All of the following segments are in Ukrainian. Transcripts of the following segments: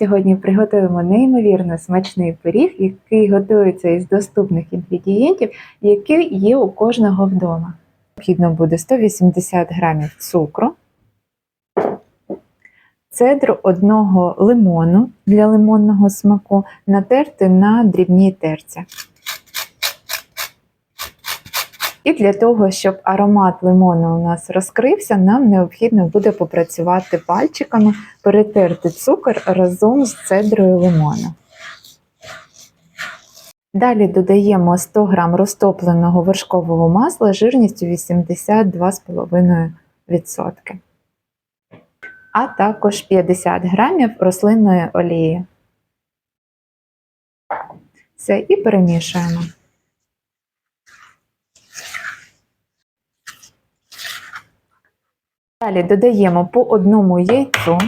Сьогодні приготуємо неймовірно смачний пиріг, який готується із доступних інгредієнтів, які є у кожного вдома. Необхідно буде 180 грамів цукру, цедру одного лимону для лимонного смаку, натерти на дрібній терці. І для того, щоб аромат лимону у нас розкрився, нам необхідно буде попрацювати пальчиками, перетерти цукор разом з цедрою лимону. Далі додаємо 100 г розтопленого вершкового масла жирністю 82,5%, а також 50 г рослинної олії. Все, і перемішуємо. Далі додаємо по одному яйцю.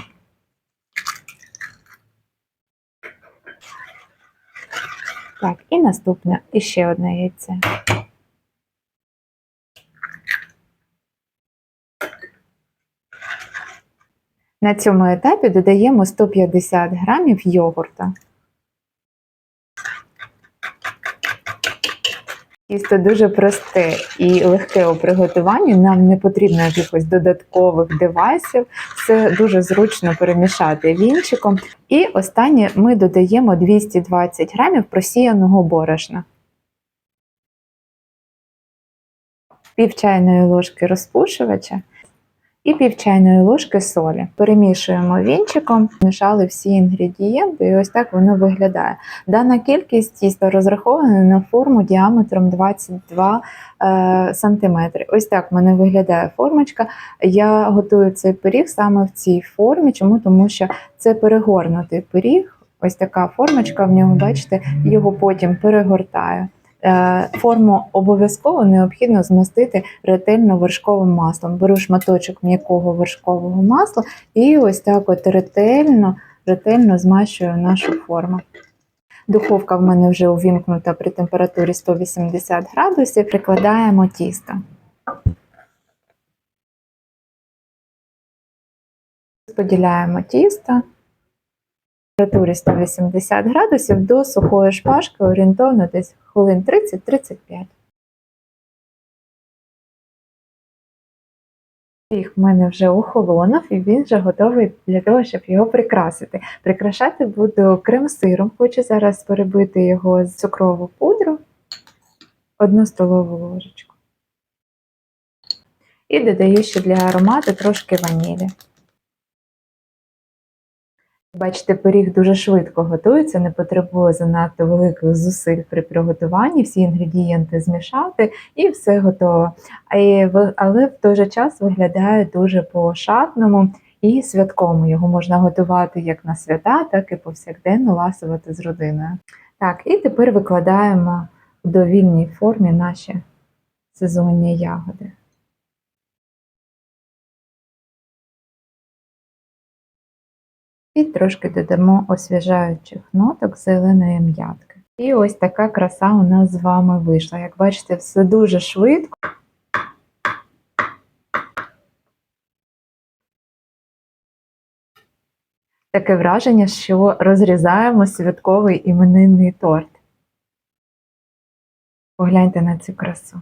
Так, і наступне іще одне яйце. На цьому етапі додаємо 150 грамів йогурта. Тісто дуже просте і легке у приготуванні. Нам не потрібно якихось додаткових девайсів. Все дуже зручно перемішати вінчиком. І останнє ми додаємо 220 грамів просіяного борошна. Пів чайної ложки розпушувача і пів чайної ложки солі. Перемішуємо вінчиком, мішали всі інгредієнти, і ось так воно виглядає. Дана кількість тіста розрахована на форму діаметром 22 е, см. Ось так в мене виглядає формочка. Я готую цей пиріг саме в цій формі. Чому? Тому що це перегорнутий пиріг. Ось така формочка в ньому, бачите, його потім перегортаю. Е, Форму обов'язково необхідно змастити ретельно вершковим маслом. Беру шматочок м'якого вершкового масла і ось так от ретельно, ретельно змащую нашу форму. Духовка в мене вже увімкнута при температурі 180 градусів. Прикладаємо тісто. Розподіляємо тісто температурі 180 градусів до сухої шпажки орієнтовно десь хвилин 30-35. Піг в мене вже охолонув і він вже готовий для того, щоб його прикрасити. Прикрашати буду крем-сиром. Хочу зараз перебити його з цукрову пудру, одну столову ложечку. І додаю ще для аромату трошки ванілі. Бачите, пиріг дуже швидко готується, не потребує занадто великих зусиль при приготуванні, всі інгредієнти змішати і все готово. Але в той же час виглядає дуже по-шатному і святковому. Його можна готувати як на свята, так і повсякденно ласувати з родиною. Так, і тепер викладаємо в довільній формі наші сезонні ягоди. І трошки додамо освіжаючих ноток зеленої м'ятки. І ось така краса у нас з вами вийшла. Як бачите, все дуже швидко. Таке враження, що розрізаємо святковий іменинний торт. Погляньте на цю красу.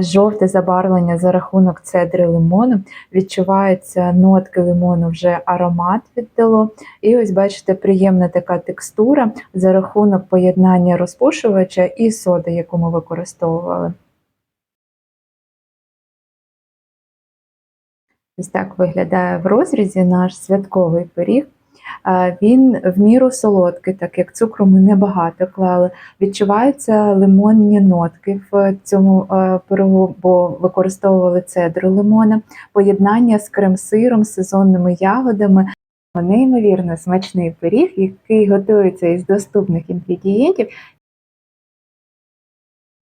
Жовте забарвлення за рахунок цедри лимону. Відчуваються нотки лимону, вже аромат віддало. І ось, бачите, приємна така текстура за рахунок поєднання розпушувача і соди, яку ми використовували. Ось так виглядає в розрізі наш святковий пиріг. Він в міру солодкий, так як цукру ми небагато клали. Відчуваються лимонні нотки в цьому пирогу, бо використовували цедру лимона, поєднання з крем-сиром, сезонними ягодами. Неймовірно смачний пиріг, який готується із доступних інгредієнтів,